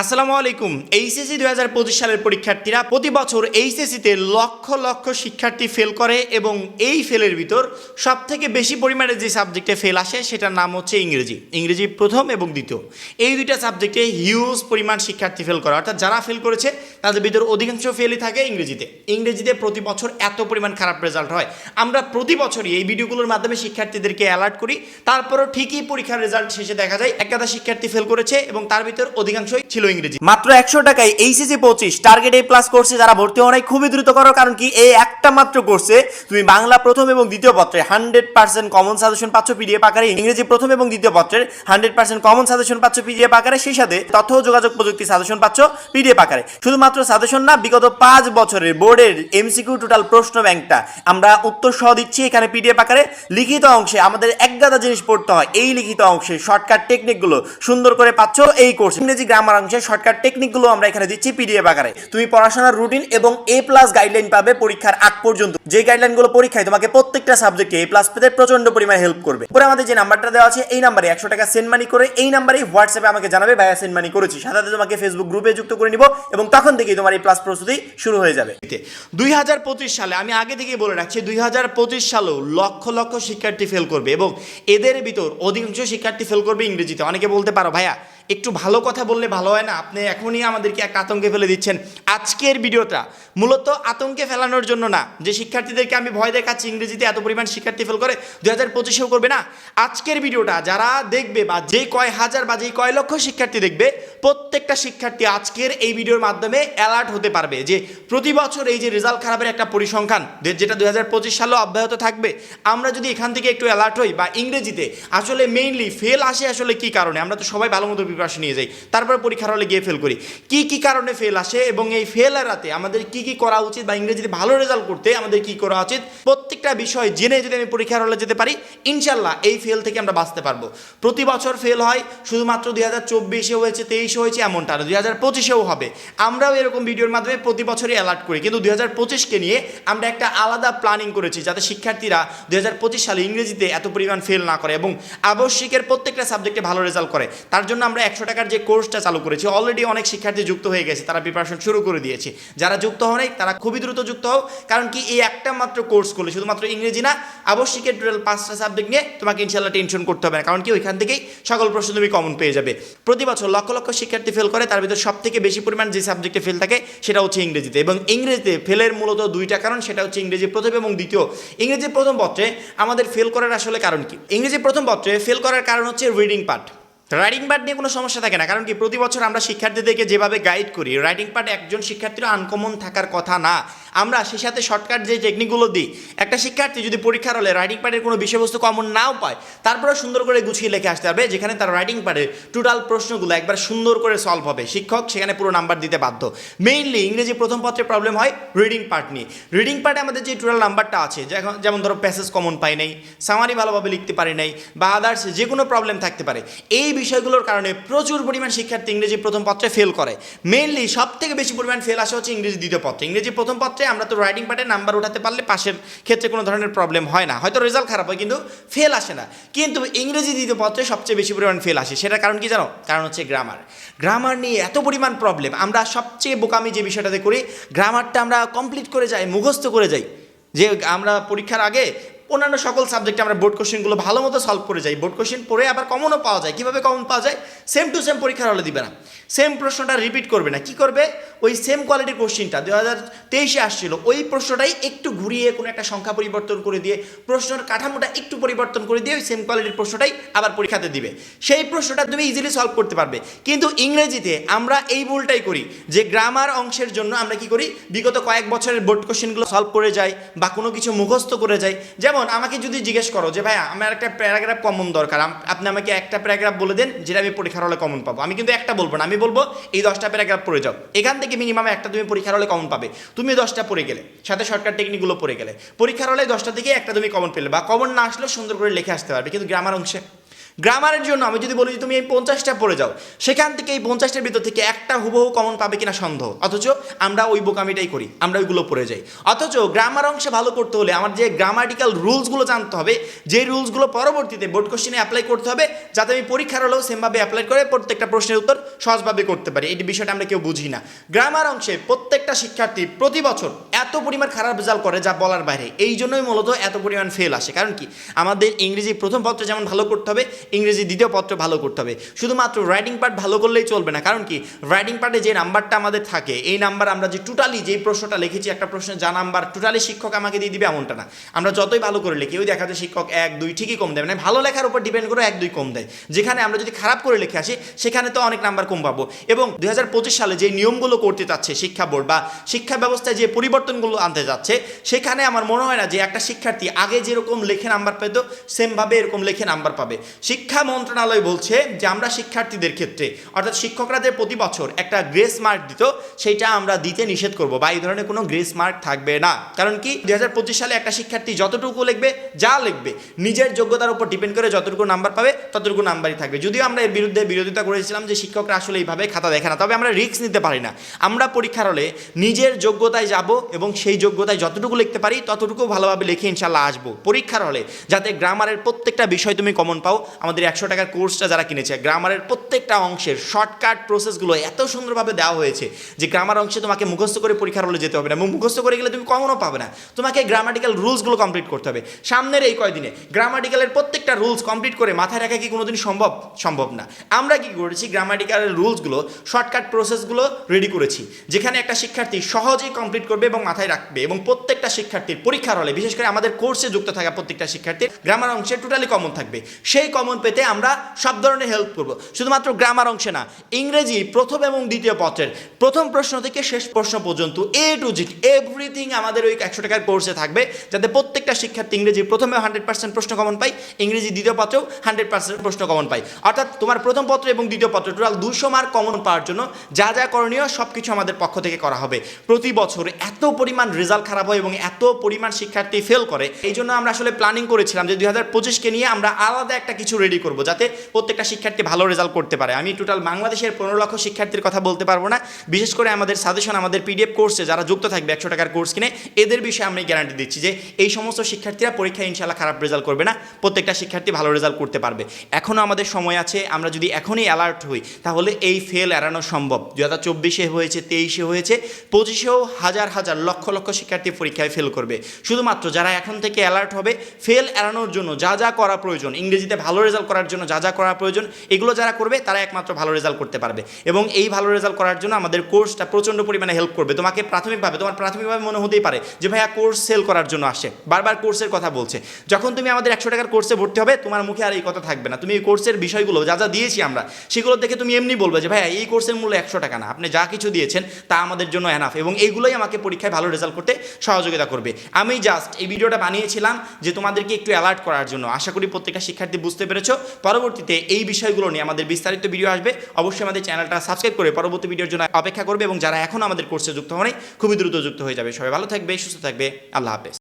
আসসালামু আলাইকুম। এইচএসি দুই হাজার পঁচিশ সালের পরীক্ষার্থীরা প্রতি বছর এইচএসিতে লক্ষ লক্ষ শিক্ষার্থী ফেল করে এবং এই ফেলের ভিতর সব থেকে বেশি পরিমাণে যে সাবজেক্টে ফেল আসে সেটার নাম হচ্ছে ইংরেজি। ইংরেজি প্রথম এবং দ্বিতীয়। এই দুইটা সাবজেক্টে হিউজ পরিমাণ শিক্ষার্থী ফেল করে। অর্থাৎ যারা ফেল করেছে তাদের ভিতর অধিকাংশ ফেলই থাকে ইংরেজিতে। ইংরেজিতে প্রতি বছর এত পরিমাণ খারাপ রেজাল্ট হয়। আমরা প্রতি বছরই এই ভিডিওগুলোর মাধ্যমে শিক্ষার্থীদেরকে অ্যালার্ট করি, তারপরও ঠিকই পরীক্ষার রেজাল্ট শেষে দেখা যায় এক গাদা শিক্ষার্থী ফেল করেছে এবং তার ভিতর অধিকাংশই ছিল ইংরেজি। মাত্র একশো টাকায় এইচএসসি পঁচিশ টার্গেট এ প্লাস কোর্সে যারা ভর্তি হওয়া খুবই দ্রুত করো, কারণ কি এই একটা মাত্র কোর্সে তুমি বাংলা প্রথম এবং দ্বিতীয় পত্রে হান্ড্রেড পার্সেন্ট কমন সাজেশন পাচ্ছ পিডিএফ আকারে, ইংরেজি প্রথম এবং দ্বিতীয় পত্রের হান্ড্রেড পার্সেন্ট কমন সাজেশন পাচ্ছ পিডিএফ আকারে, সেই সাথে তথ্য যোগাযোগ প্রযুক্তি সাজেশন পাচ্ছ পিডিএফ আকারে। শুধুমাত্র সাজেশন না, বিগত পাঁচ বছরের বোর্ডের এমসিকিউ টোটাল প্রশ্ন ব্যাংকটা আমরা উত্তর সহ দিচ্ছি। এখানে পিডিএফ আকারে লিখিত অংশে আমাদের এক গাদা জিনিস পড়তে হয়। এই লিখিত অংশে শর্টকাট টেকনিকগুলো সুন্দর করে পাচ্ছ এই কোর্স ইংরেজি গ্রামার অংশে শর্টকাট টেকনিকগুলো আমরা এখানে দিচ্ছি পিডিএফ আকারে। তুমি পড়াশোনার রুটিন এবং এ প্লাস গাইডলাইন পাবে পরীক্ষার আগ পর্যন্ত। যে গাইডলাইনগুলো পরীক্ষায় তোমাকে প্রত্যেকটা সাবজেক্টে এ প্লাস পেতে প্রচণ্ড পরিমাণে হেল্প করবে। পরে আমাদের যে নাম্বারটা দেওয়া আছে, এই নাম্বারে একশো টাকা সেন্ড মানি করে, এই নাম্বারেই হোয়াটসঅ্যাপে আমাকে জানাবে, ভাইয়া সেন্ড মানি করেছি সাথে তোমাকে ফেসবুক গ্রুপে যুক্ত করে নিব এবং তখন থেকেই তোমার এই প্লাস প্রস্তুতি শুরু হয়ে যাবে। দুই হাজার পঁচিশ সালে, আমি আগে থেকেই বলে রাখছি, দুই হাজার পঁচিশ সালেও লক্ষ লক্ষ শিক্ষার্থী ফেল করবে এবং এদের ভিতর অধিকাংশ শিক্ষার্থী ফেল করবে ইংরেজিতে। অনেকে বলতে পারো, ভাইয়া একটু ভালো কথা বললে ভালো হয় না? আপনি এখনই আমাদেরকে একটা আতঙ্কে ফেলে দিচ্ছেন। আজকের ভিডিওটা মূলত আতঙ্কে ফেলানোর জন্য না। যে শিক্ষার্থীদেরকে আমি ভয় দেখাচ্ছি, ইংরেজিতে এত পরিমাণ শিক্ষার্থী ফেল করে দু হাজার পঁচিশেও করবে না? আজকের ভিডিওটা যারা দেখবে বা যে কয় হাজার বা যে কয় লক্ষ শিক্ষার্থী দেখবে, প্রত্যেকটা শিক্ষার্থী আজকের এই ভিডিওর মাধ্যমে অ্যালার্ট হতে পারবে যে প্রতি বছর এই যে রেজাল্ট খারাপের একটা পরিসংখ্যান যেটা দু হাজার পঁচিশ সালেও অব্যাহত থাকবে, আমরা যদি এখান থেকে একটু অ্যালার্ট হই বা ইংরেজিতে, আসলে মেইনলি ফেল আসে আসলে কি কারণে? আমরা তো সবাই ভালো মতো প্রিপারেশন নিয়ে যাই, তারপর পরীক্ষার হলে গিয়ে ফেল করি। কি কি কারণে ফেল আসে এবং এই ফেল এড়াতে আমাদের কি কি করা উচিত বা ইংরেজিতে ভালো রেজাল্ট করতে আমাদের কি করা উচিত, প্রত্যেকটা বিষয় জেনে যদি আমি পরীক্ষার হলে যেতে পারি ইনশাল্লাহ এই ফেল থেকে আমরা বাঁচতে পারব। প্রতি বছর ফেল হয়, শুধুমাত্র দুই হাজার চব্বিশে হয়েছে, তেইশে হয়েছে এমনটা দুই হাজার পঁচিশেও হবে। আমরাও এরকম ভিডিওর মাধ্যমে প্রতি বছরই অ্যালার্ট করি, কিন্তু দুই হাজার পঁচিশকে নিয়ে আমরা একটা আলাদা প্ল্যানিং করেছি যাতে শিক্ষার্থীরা দুই হাজার পঁচিশ সালে ইংরেজিতে এত পরিমাণ ফেল না করে এবং আবশ্যিকের প্রত্যেকটা সাবজেক্টে ভালো রেজাল্ট করে। তার জন্য আমরা একশো টাকার যে কোর্সটা চালু করেছি অলরেডি অনেক শিক্ষার্থী যুক্ত হয়ে গেছে, তারা প্রিপারেশন শুরু করে দিয়েছে। যারা যুক্ত হও নাই, তারা খুবই দ্রুত যুক্ত হও, কারণ কি এই একটা মাত্র কোর্স করলে, শুধুমাত্র ইংরেজি না, আবশ্যিকের টোটাল পাঁচটা সাবজেক্ট নিয়ে তোমাকে ইনশাল্লাহ টেনশন করতে হবে না, কারণ কি ওইখান থেকেই সকল প্রশ্ন তুমি কমন পেয়ে যাবে। প্রতি বছর লক্ষ লক্ষ শিক্ষার্থী ফেল করে, তার ভিতরে সব থেকে বেশি পরিমাণ যে সাবজেক্টে ফেল থাকে, সেটা হচ্ছে ইংরেজিতে। এবং ইংরেজিতে ফেলের মূলত দুইটা কারণ, সেটা হচ্ছে ইংরেজি প্রথম এবং দ্বিতীয়। ইংরেজি প্রথম পত্রে আমাদের ফেল করার আসলে কারণ কি? ইংরেজি প্রথম পত্রে ফেল করার কারণ হচ্ছে রিডিং পার্ট রাইটিং পার্ট নিয়ে কোনো সমস্যা থাকে না, কারণ কি প্রতি বছর আমরা শিক্ষার্থীদেরকে যেভাবে গাইড করি রাইডিং পার্ট একজন শিক্ষার্থীর আনকমন থাকার কথা না। আমরা সে সাথে শর্টকাট যে টেকনিকগুলো দিই, একটা শিক্ষার্থী যদি পরীক্ষার হলে রাইটিং পার্টের কোনো বিষয়বস্তু কমন নাও পায় তারপরে সুন্দর করে গুছিয়ে লিখে আসতে হবে যেখানে তার রাইটিং পার্টের টোটাল প্রশ্নগুলো একবার সুন্দর করে সলভ হবে। শিক্ষক, সেখানে পুরো নাম্বার দিতে বাধ্য। মেইনলি ইংরেজি প্রথম পত্রে প্রবলেম হয় রিডিং পার্ট নিয়ে। রিডিং পার্টে আমাদের যে টোটাল নাম্বারটা আছে যেমন যেমন ধরো প্যাসেজ কমন পাই নাই সামারি ভালোভাবে লিখতে পারি নাই, বা আদার্স যে কোনো প্রবলেম থাকতে পারে, এই বিষয়গুলোর কারণে প্রচুর পরিমাণ শিক্ষার্থী ইংরেজি প্রথম পত্রে ফেল করে। মেইনলি সব থেকে বেশি পরিমাণ ফেল আসে হচ্ছে ইংরেজি দ্বিতীয় পত্রে। ইংরেজি প্রথম পত্রে আমরা তো রাইডিং পার্টে নাম্বার উঠাতে পারলে পাশের ক্ষেত্রে কোনো ধরনের প্রবলেম হয় না। হয়তো রেজাল্ট খারাপ হয়, কিন্তু ফেল আসে না। কিন্তু ইংরেজি দ্বিতীয় পত্রে সবচেয়ে বেশি পরিমাণ ফেল আসে। সেটার কারণ কি জানো? কারণ হচ্ছে গ্রামার গ্রামার নিয়ে এত পরিমাণ প্রবলেম আমরা সবচেয়ে বোকামি যে বিষয়টাতে করি গ্রামারটা আমরা কমপ্লিট করে যাই, মুখস্থ করে যাই। যে আমরা পরীক্ষার আগে অন্যান্য সকল সাবজেক্টে আমরা বোর্ড কোশ্চেনগুলো ভালো মতো সলভ করে যাই। বোর্ড কোশ্চেন পড়ে আবার কমনও পাওয়া যায়। কীভাবে কমন পাওয়া যায়? সেম টু সেম পরীক্ষার হলে দিবে না। সেম প্রশ্নটা রিপিট করবে না। কি করবে? ওই সেম কোয়ালিটির কোশ্চেনটা দু হাজার তেইশে আসছিল, ওই প্রশ্নটাই একটু ঘুরিয়ে কোনো একটা সংখ্যা পরিবর্তন করে দিয়ে, প্রশ্নের কাঠামোটা একটু পরিবর্তন করে দিয়ে ওই সেম কোয়ালিটির প্রশ্নটাই আবার পরীক্ষাতে দিবে। সেই প্রশ্নটা তুমি ইজিলি সলভ করতে পারবে। কিন্তু ইংরেজিতে আমরা এই ভুলটাই করি যে গ্রামার অংশের জন্য আমরা কি করি? বিগত কয়েক বছরের বোর্ড কোশ্চেনগুলো সলভ করে যাই বা কোনো কিছু মুখস্থ করে যাই। যেমন আমাকে যদি জিজ্ঞেস করো যে ভাই আমার একটা প্যারাগ্রাফ কমন দরকার। আপনি আমাকে একটা প্যারাগ্রাফ বলে দেন, যেটা আমি পরীক্ষার হলে কমন পাবো। আমি কিন্তু একটা বলব না, আমি বলব, এই দশটা প্যারাগ্রাফ পড়ে যাও। এখান থেকে মিনিমাম একটা তুমি পরীক্ষার হলে কমন পাবে। তুমি দশটা পড়ে গেলে, সাথে শর্টকাট টেকনিকগুলো পড়ে গেলে। পরীক্ষার হলে দশটা থেকে একটা তুমি কমন পেলে, বা কমন না আসলেও সুন্দর করে লিখে আসতে পারবে, কিন্তু গ্রামার অংশে গ্রামারের জন্য আমি যদি বলি যে তুমি এই পঞ্চাশটা পড়ে যাও, সেখান থেকে এই পঞ্চাশটার ভিতর থেকে একটা হুবহু কমন পাবে কিনা সন্দেহ। অথচ আমরা ওই বোকামিটাই করি, আমরা ওইগুলো পড়ে যাই। অথচ গ্রামার অংশে ভালো করতে হলে আমার যে গ্রামাটিক্যাল রুলসগুলো জানতে হবে যে রুলসগুলো পরবর্তীতে বোর্ড কোশ্চেনে অ্যাপ্লাই করতে হবে, যাতে আমি পরীক্ষার হলেও সেমভাবে অ্যাপ্লাই করে প্রত্যেকটা প্রশ্নের উত্তর সহজভাবে করতে পারি। এই বিষয়টা আমরা কেউ বুঝি না। গ্রামার অংশে প্রত্যেকটা শিক্ষার্থী প্রতি বছর এত পরিমাণ খারাপ রেজাল্ট করে যা বলার বাইরে। এই জন্যই মূলত এত পরিমাণ ফেল আসে। কারণ কি? আমাদের ইংরেজি প্রথম পত্র যেমন ভালো করতে হবে ইংরেজি দ্বিতীয় পত্র ভালো করতে হবে। শুধুমাত্র রাইটিং পার্ট ভালো করলেই চলবে না। কারণ কি? রাইটিং পার্টে যে নাম্বারটা আমাদের থাকে, এই নাম্বার আমরা যে টোটালি যেই প্রশ্নটা লিখেছি, একটা প্রশ্নের যা নাম্বার টোটালি শিক্ষক আমাকে দিয়ে দিবে এমনটা না। আমরা যতই ভালো করে লিখি, ওই দেখা যায় শিক্ষক এক, দুই ঠিকই কম দেয়। মানে ভালো লেখার উপর ডিপেন্ড করে এক, দুই কম দেয়। যেখানে আমরা যদি খারাপ করে লিখে আসি, সেখানে তো অনেক নাম্বার কম পাবো। এবং দুই হাজার পঁচিশ সালে যে নিয়মগুলো করতে চাচ্ছে শিক্ষা বোর্ড বা শিক্ষা ব্যবস্থায় যে পরিবর্তনগুলো আনতে যাচ্ছে, সেখানে আমার মনে হয় না যে একটা শিক্ষার্থী আগে যেরকম লেখে নাম্বার পেত সেমভাবে এরকম লেখে নাম্বার পাবে। শিক্ষা মন্ত্রণালয় বলছে যে আমরা শিক্ষার্থীদের ক্ষেত্রে, অর্থাৎ শিক্ষকরা যে প্রতি বছর একটা গ্রেস মার্ক দিত, সেইটা আমরা দিতে নিষেধ করব বা এই ধরনের কোনো গ্রেস মার্ক থাকবে না। কারণ কি? দু হাজার পঁচিশ সালে একটা শিক্ষার্থী যতটুকু লিখবে, যা লিখবে, নিজের যোগ্যতার উপর ডিপেন্ড করে যতটুকু নাম্বার পাবে, ততটুকু নাম্বারই থাকবে। যদিও আমরা এর বিরুদ্ধে বিরোধিতা করেছিলাম যে শিক্ষকরা আসলে এইভাবে খাতা দেখে না, তবে আমরা রিস্ক নিতে পারি না। আমরা পরীক্ষার হলে নিজের যোগ্যতায় যাব এবং সেই যোগ্যতায় যতটুকু লিখতে পারি, ততটুকু ভালোভাবে লিখে ইনশাল্লাহ আসব। পরীক্ষার হলে যাতে গ্রামারের প্রত্যেকটা বিষয় তুমি কমন পাও আমাদের একশো টাকার কোর্সটা যারা কিনেছে, গ্রামারের প্রত্যেকটা অংশের শর্টকাট প্রসেসগুলো এত সুন্দরভাবে দেওয়া হয়েছে যে গ্রামার অংশে তোমাকে মুখস্থ করে পরীক্ষার হলে যেতে হবে না। এবং মুখস্থ করে গেলে তুমি কমনও পাবে না। তোমাকে গ্রামাটিক্যাল রুলসগুলো কমপ্লিট করতে হবে। সামনের এই কয়দিনে গ্রামাটিক্যালের প্রত্যেকটা রুলস কমপ্লিট করে মাথায় রাখা কি কোনোদিন সম্ভব? সম্ভব না। আমরা কি করেছি? গ্রামাটিক্যালের রুলসগুলো শর্টকাট প্রসেসগুলো রেডি করেছি, যেখানে একটা শিক্ষার্থী সহজেই কমপ্লিট করবে এবং মাথায় রাখবে এবং প্রত্যেকটা শিক্ষার্থীর পরীক্ষার হলে, বিশেষ করে আমাদের কোর্সে যুক্ত থাকা প্রত্যেকটা শিক্ষার্থীর গ্রামার অংশে টোটালি কমন থাকবে। সেই কমন পেতে আমরা সব ধরনের হেল্প করব। শুধুমাত্র গ্রামার অংশে না, ইংরেজি প্রথম এবং দ্বিতীয় পত্রের প্রথম প্রশ্ন থেকে শেষ প্রশ্ন পর্যন্ত এ টু জিট এভরিথিং আমাদের ওই একশো টাকার কোর্সে থাকবে, যাতে প্রত্যেকটা শিক্ষার্থী ইংরেজি প্রথমে হান্ড্রেড পার্সেন্ট প্রশ্ন কমন পাই ইংরেজি দ্বিতীয় পত্রেও হান্ড্রেড পার্সেন্ট প্রশ্ন কমন পাই অর্থাৎ তোমার প্রথম পত্র এবং দ্বিতীয় পত্র টোটাল দুশো মার্ক কমন পাওয়ার জন্য যা যা করণীয় সব কিছু আমাদের পক্ষ থেকে করা হবে। প্রতি বছর এত পরিমাণ রেজাল্ট খারাপ হয় এবং এত পরিমাণ শিক্ষার্থী ফেল করে, এই জন্য আমরা আসলে প্ল্যানিং করেছিলাম যে দুই হাজার পঁচিশকে নিয়ে আমরা আলাদা একটা কিছু রেডি করব, যাতে প্রত্যেকটা শিক্ষার্থী ভালো রেজাল্ট করতে পারে। আমি টোটাল বাংলাদেশের পনেরো লক্ষ শিক্ষার্থীর কথা বলতে পারব না। বিশেষ করে আমাদের সাজেশন আমাদের পিডিএফ কোর্সে যারা যুক্ত থাকবে, একশো টাকার কোর্স কিনে, এদের বিষয়ে আমি গ্যারান্টি দিচ্ছি যে এই সমস্ত শিক্ষার্থীরা পরীক্ষায় ইনশাল্লাহ খারাপ রেজাল্ট করবে না। প্রত্যেকটা শিক্ষার্থী ভালো রেজাল্ট করতে পারবে। এখনও আমাদের সময় আছে, আমরা যদি এখনই অ্যালার্ট হই, তাহলে এই ফেল এড়ানো সম্ভব। দু হাজার চব্বিশে হয়েছে, তেইশে হয়েছে, পঁচিশেও হাজার হাজার লক্ষ লক্ষ শিক্ষার্থী পরীক্ষায় ফেল করবে। শুধুমাত্র যারা এখন থেকে অ্যালার্ট হবে ফেল এড়ানোর জন্য যা যা করা প্রয়োজন, ইংরেজিতে ভালো রেজাল্ট করার জন্য যা যা করা প্রয়োজন, এগুলো যারা করবে, তারা একমাত্র ভালো রেজাল্ট করতে পারবে। এবং এই ভালো রেজাল্ট করার জন্য আমাদের কোর্সটা প্রচণ্ড পরিমাণে হেল্প করবে। তোমাকে প্রাথমিকভাবে, তোমার প্রাথমিকভাবে মনে হতেই পারে যে, ভাইয়া কোর্স সেল করার জন্য আসে। বারবার কোর্সের কথা বলছে। যখন তুমি আমাদের একশো টাকার কোর্সে ভর্তি হবে, তোমার মুখে আর এই কথা থাকবে না। তুমি এই কোর্সের বিষয়গুলো, যা যা দিয়েছি আমরা, সেগুলো দেখে তুমি এমনি বলবে যে, ভাইয়া, এই কোর্সের মূল্য একশো টাকা না। আপনি যা কিছু দিয়েছেন, তা আমাদের জন্য এনাফ এবং এইগুলোই আমাকে পরীক্ষায় ভালো রেজাল্ট করতে সহযোগিতা করবে। আমি জাস্ট এই ভিডিওটা বানিয়েছিলাম যে, তোমাদেরকে একটু অ্যালার্ট করার জন্য। আশা করি প্রত্যেকটা শিক্ষার্থী বুঝতে পেরেছ পরবর্তীতে এই বিষয়গুলো নিয়ে আমাদের বিস্তারিত ভিডিও আসবে। অবশ্যই আমাদের চ্যানেলটা সাবস্ক্রাইব করে পরবর্তী ভিডিওর জন্য অপেক্ষা করবে এবং যারা এখন আমাদের কোর্সে যুক্ত হয় খুবই দ্রুত যুক্ত হয়ে যাবে। সবাই ভালো থাকবে, সুস্থ থাকবে। আল্লাহ হাফেজ।